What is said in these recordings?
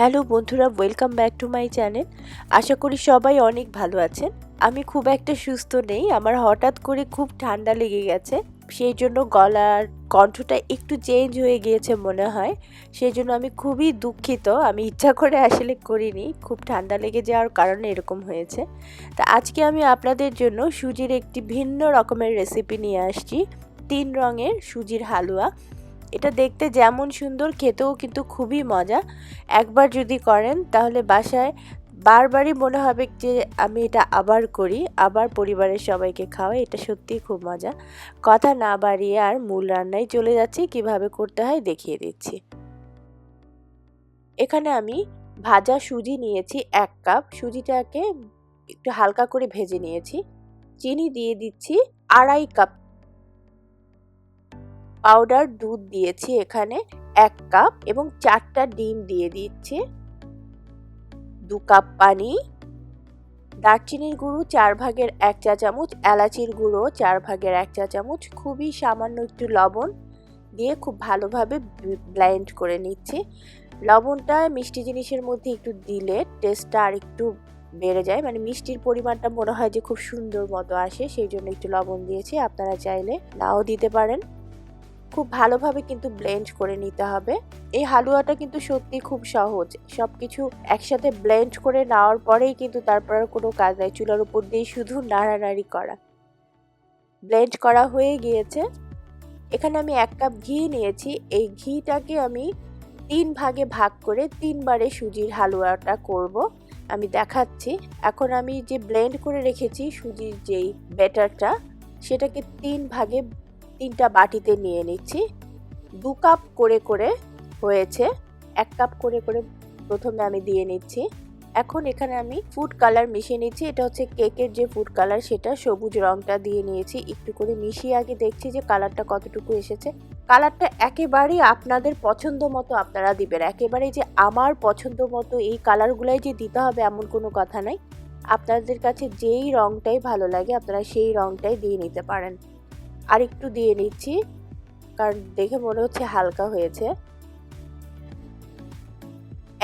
Hello বন্ধুরা welcome back to my channel আশা করি সবাই অনেক ভালো আছেন। আমি খুব একটা সুস্থ নেই, আমার হঠাৎ করে খুব ঠান্ডা লেগে গেছে। সেই জন্য গলার কণ্ঠটা একটু চেঞ্জ হয়ে গিয়েছে মনে হয়। সেই জন্য আমি খুবই দুঃখিত, আমি ইচ্ছা করে আসলে করিনি, খুব ঠান্ডা লেগে যাওয়ার কারণে এরকম হয়েছে। তা আজকে আমি আপনাদের জন্য সুজির একটি ভিন্ন রকমের রেসিপি নিয়ে আসছি। তিন রঙের সুজির হালুয়া। এটা দেখতে যেমন সুন্দর, খেতেও কিন্তু খুবই মজা। একবার যদি করেন, তাহলে বাসায় বারবারই মনে হবে যে আমি এটা আবার করি, আবার পরিবারের সবাইকে খাওয়াই, এটা সত্যিই খুব মজা। কথা না বাড়িয়ে আর মূল রান্নায় চলে যাচ্ছি, কীভাবে করতে হয় দেখিয়ে দিচ্ছি। এখানে আমি ভাজা সুজি নিয়েছি এক কাপ, সুজিটাকে একটু হালকা করে ভেজে নিয়েছি। চিনি দিয়ে দিচ্ছি আড়াই কাপ পাউডার দুধ দিয়েছি এখানে, এক কাপ এবং চারটা ডিম দিয়ে দিচ্ছি। দু কাপ পানি, দারচিনির গুঁড়ো চার ভাগের এক চা চামচ, এলাচির গুঁড়ো চার ভাগের এক চা চামচ, খুবই সামান্য একটু লবণ দিয়ে খুব ভালোভাবে ব্লেন্ড করে নিচ্ছি। লবণটা মিষ্টি জিনিসের মধ্যে একটু দিলে টেস্টটা আর একটু বেড়ে যায় মানে মিষ্টির পরিমাণটা মনে হয় যে খুব সুন্দর মতো আসে, সেই জন্য একটু লবণ দিয়েছি, আপনারা চাইলে নাও দিতে পারেন। খুব ভালোভাবে কিন্তু ব্লেন্ড করে নিতে হবে। এই হালুয়াটা কিন্তু সত্যি খুব সহজ। সব কিছু একসাথে ব্লেন্ড করে নেওয়ার পরেই কিন্তু তারপর আর কোনো কাজ নাই। চুলার উপর দিয়ে শুধু নাড়ানাড়ি করা। ব্লেন্ড করা হয়ে গিয়েছে। এখানে আমি এক কাপ ঘি নিয়েছি। এই ঘিটাকে আমি তিন ভাগে ভাগ করে তিনবারে সুজির হালুয়াটা করব। আমি দেখাচ্ছি। এখন আমি যে ব্লেন্ড করে রেখেছি সুজির যেই ব্যাটারটা সেটাকে তিন ভাগে তিনটা বাটিতে নিয়ে নিচ্ছি। দু কাপ করে করে হয়েছে। এক কাপ করে করে প্রথমে আমি দিয়ে নিচ্ছি। এখন এখানে আমি ফুড কালার মিশিয়ে নিচ্ছি। এটা হচ্ছে কেকের যে ফুড কালার সেটা সবুজ রংটা দিয়ে নিয়েছি। একটু করে মিশিয়ে আগে দেখছি যে কালারটা কতটুকু এসেছে। কালারটা একেবারেই আপনাদের পছন্দ মতো আপনারা দিবেন। একেবারেই যে আমার পছন্দ মতো এই কালারগুলাই যে দিতে হবে এমন কোনো কথা নাই। আপনাদের কাছে যেই রংটাই ভালো লাগে, আপনারা সেই রংটাই দিয়ে নিতে পারেন। আর একটু দিয়ে নিচ্ছি, কারণ দেখে মনে হচ্ছে হালকা হয়েছে।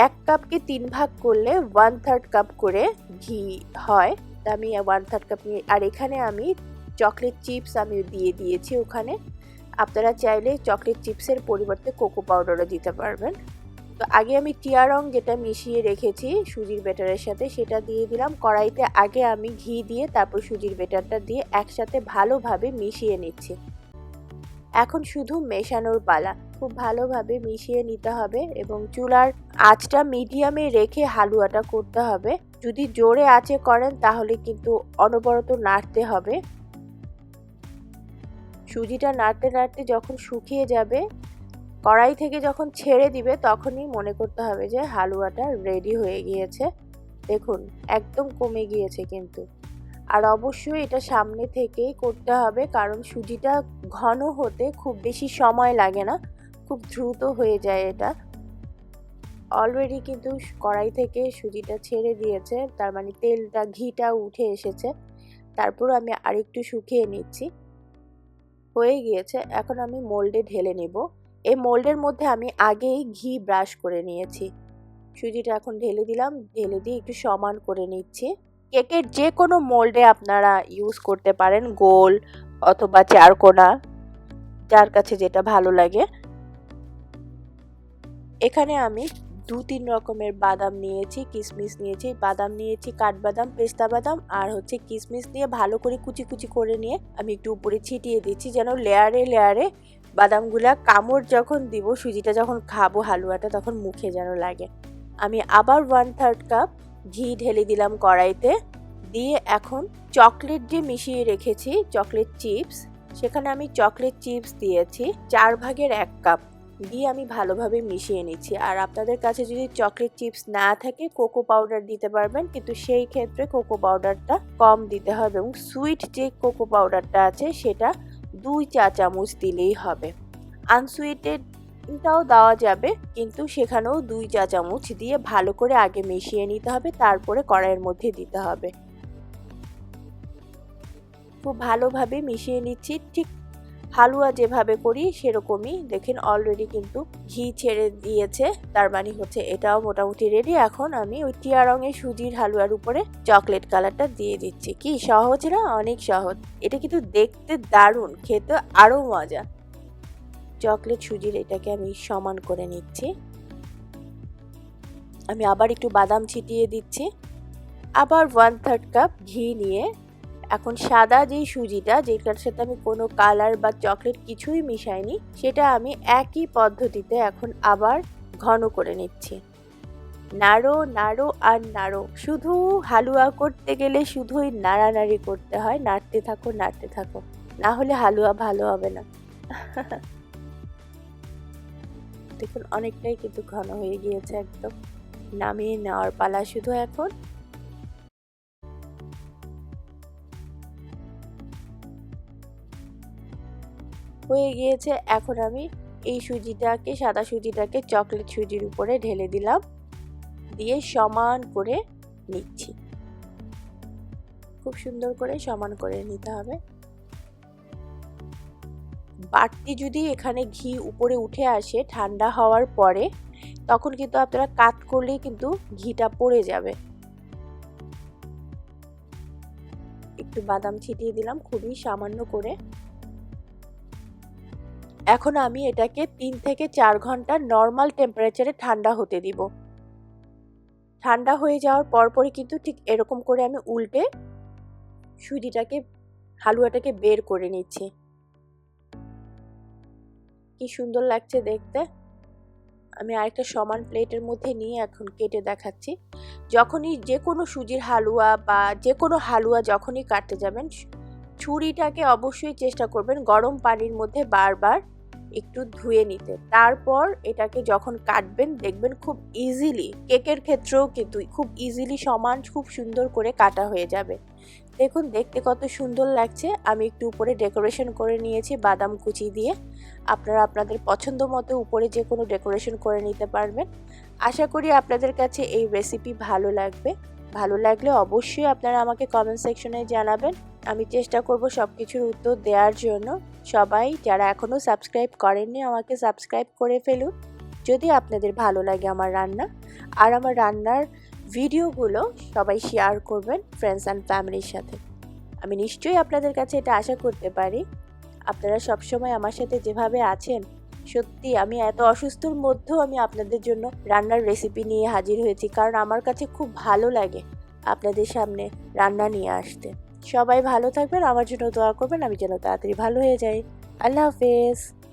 এক কাপকে তিন ভাগ করলে ওয়ান থার্ড কাপ করে ঘি হয়? তা আমি ওয়ান থার্ড কাপ নিয়ে আর এখানে আমি চকলেট চিপস আমি দিয়ে দিয়েছি ওখানে। আপনারা চাইলে চকলেট চিপসের পরিবর্তে কোকো পাউডারও দিতে পারবেন। তো আগে আমি টিয়া রং যেটা মিশিয়ে রেখেছি সুজির বেটারের সাথে, সেটা দিয়ে দিলাম। কড়াইতে আগে আমি ঘি দিয়ে, তারপর সুজির বেটারটা দিয়ে একসাথে ভালোভাবে মিশিয়ে নিচ্ছি। এখন শুধু মেশানোর পালা। খুব ভালোভাবে মিশিয়ে নিতে হবে এবং চুলার আঁচটা মিডিয়ামে রেখে হালুয়াটা করতে হবে। যদি জোরে আঁচে করেন, তাহলে কিন্তু অনবরত নাড়তে হবে। সুজিটা নাড়তে নাড়তে যখন শুকিয়ে যাবে কড়াই থেকে যখন ছেড়ে দিবে, তখনই মনে করতে হবে যে হালুয়াটা রেডি হয়ে গিয়েছে। দেখুন, একদম কমে গিয়েছে কিন্তু। আর অবশ্যই এটা সামনে থেকেই করতে হবে, কারণ সুজিটা ঘন হতে খুব বেশি সময় লাগে না। খুব দ্রুত হয়ে যায় এটা। অলরেডি কিন্তু কড়াই থেকে সুজিটা ছেড়ে দিয়েছে, তার মানে তেলটা, ঘিটা উঠে এসেছে। তারপর আমি আরেকটু শুকিয়ে নিচ্ছি। হয়ে গিয়েছে, এখন আমি মোল্ডে ঢেলে নেব। এই মোল্ডের মধ্যে আমি আগেই ঘি ব্রাশ করে নিয়েছি। সুজিটা এখন ঢেলে দিলাম। ঢেলে দিয়ে একটু সমান করে নিচ্ছি। কেকের যে কোনো মোল্ডে আপনারা ইউজ করতে পারেন গোল অথবা চারকোনা, যার কাছে যেটা ভালো লাগে। এখানে আমি দু তিন রকমের বাদাম নিয়েছি কিশমিশ নিয়েছি। বাদাম নিয়েছি কাঠবাদাম, পেস্তা বাদাম আর হচ্ছে কিশমিশ দিয়ে ভালো করে কুচি কুচি করে নিয়ে আমি একটু উপরে ছিটিয়ে দিচ্ছি যেন লেয়ারে লেয়ারে বাদামগুলা কামড় যখন দিব, সুজিটা যখন খাব হালুয়াটা, তখন মুখে যেন লাগে। আমি আবার ওয়ান থার্ড কাপ ঘি ঢেলে দিলাম কড়াইতে। দিয়ে এখন চকলেট যে মিশিয়ে রেখেছি চকলেট চিপস সেখানে আমি চকলেট চিপস দিয়েছি, চার ভাগের এক কাপ দিয়ে আমি ভালোভাবে মিশিয়ে নিচ্ছি। আর আপনাদের কাছে যদি চকলেট চিপস না থাকে কোকো পাউডার দিতে পারবেন, কিন্তু সেই ক্ষেত্রে কোকো পাউডারটা কম দিতে হবে। এবং সুইট যে কোকো পাউডারটা আছে, সেটা দুই চা চামচ দিলেই হবে। আনসুইটেডটাও দেওয়া যাবে, কিন্তু সেখানেও দুই চা চামচ দিয়ে ভালো করে আগে মিশিয়ে নিতে হবে, তারপরে কড়াইয়ের মধ্যে দিতে হবে। খুব ভালোভাবে মিশিয়ে নিচ্ছি, ঠিক হালুয়া যেভাবে করি সেরকমই। দেখেন অলরেডি কিন্তু ঘি ছেড়ে দিয়েছে, তার মানে হচ্ছে এটাও মোটামুটি রেডি এখন আমি ওই টিয়া রঙের সুজির হালুয়ার উপরে চকলেট কালারটা দিয়ে দিচ্ছি। কি সহজ না? অনেক সহজ। এটা কিন্তু দেখতে দারুণ, খেতে আরও মজা। চকলেট সুজির এটাকে আমি সমান করে নিচ্ছি। আমি আবার একটু বাদাম ছিটিয়ে দিচ্ছি। আবার ওয়ান থার্ড কাপ ঘি নিয়ে এখন সাদা যেই সুজিটা, যেটার সাথে আমি কোনো কালার বা চকলেট কিছুই মিশাইনি, সেটা আমি একই পদ্ধতিতে এখন আবার ঘন করে নিচ্ছি। নাড়ো নাড়ো আর নাড়ো। শুধু হালুয়া করতে গেলে শুধুই নাড়ানাড়ি করতে হয়। নাড়তে থাকো নাড়তে থাকো। না হলে হালুয়া ভালো হবে না। দেখুন, অনেকটাই কিন্তু ঘন হয়ে গিয়েছে একদম। নামিয়ে নেওয়ার পালা শুধু এখন হয়ে গিয়েছে, এখন আমি এই সুজিটাকে, সাদা সুজিটাকে চকলেট সুজির উপরে ঢেলে দিলাম। দিয়ে সমান করে নিচ্ছি। খুব সুন্দর করে সমান করে নিতে হবে। বাড়তি যদি এখানে ঘি উপরে উঠে আসে ঠান্ডা হওয়ার পরে, তখন কিন্তু আপনারা কাত করলেই কিন্তু ঘিটা পড়ে যাবে। একটু বাদাম ছিটিয়ে দিলাম, খুবই সামান্য করে। এখন আমি এটাকে তিন থেকে চার ঘণ্টা নর্মাল টেম্পারেচারে ঠান্ডা হতে দিব। ঠান্ডা হয়ে যাওয়ার পরপরই কিন্তু ঠিক এরকম করে আমি উল্টে সুজিটাকে হালুয়াটাকে বের করে নিচ্ছি। কি সুন্দর লাগছে দেখতে। আমি আরেকটা সমান প্লেটের মধ্যে নিয়ে এখন কেটে দেখাচ্ছি। যখনই যে কোনো সুজির হালুয়া বা যে কোনো হালুয়া যখনই কাটতে যাবেন, ছুরিটাকে অবশ্যই চেষ্টা করবেন গরম পানির মধ্যে বারবার একটু ধুয়ে নিতে। তারপর এটাকে যখন কাটবেন, দেখবেন খুব ইজিলি কেকের ক্ষেত্রেও কিন্তু খুব ইজিলি সমান, খুব সুন্দর করে কাটা হয়ে যাবে। দেখুন, দেখতে কত সুন্দর লাগছে। আমি একটু উপরে ডেকোরেশন করে নিয়েছি বাদাম কুচি দিয়ে। আপনারা আপনাদের পছন্দ মতো উপরে যে কোনো ডেকোরেশন করে নিতে পারবেন। আশা করি আপনাদের কাছে এই রেসিপি ভালো লাগবে। ভালো লাগলে অবশ্যই আপনারা আমাকে কমেন্ট সেকশনে জানাবেন। আমি চেষ্টা করব সব কিছুর উত্তর দেওয়ার জন্য। সবাই যারা এখনও সাবস্ক্রাইব করেননি আমাকে সাবস্ক্রাইব করে ফেলুন। যদি আপনাদের ভালো লাগে আমার রান্না, আর আমার রান্নার ভিডিওগুলো সবাই শেয়ার করবেন ফ্রেন্ডস অ্যান্ড ফ্যামিলির সাথে। আমি নিশ্চয়ই আপনাদের কাছে এটা আশা করতে পারি। আপনারা সবসময় আমার সাথে যেভাবে আছেন, সত্যি আমি এত অসুস্থর মধ্যেও আমি আপনাদের জন্য রান্নার রেসিপি নিয়ে হাজির হয়েছি, কারণ আমার কাছে খুব ভালো লাগে আপনাদের সামনে রান্না নিয়ে আসতে। সবাই ভালো থাকবেন, আমার জন্য দোয়া করবেন, আমি যেন তাড়াতাড়ি ভালো হয়ে যাই। আল্লাহ হাফেজ।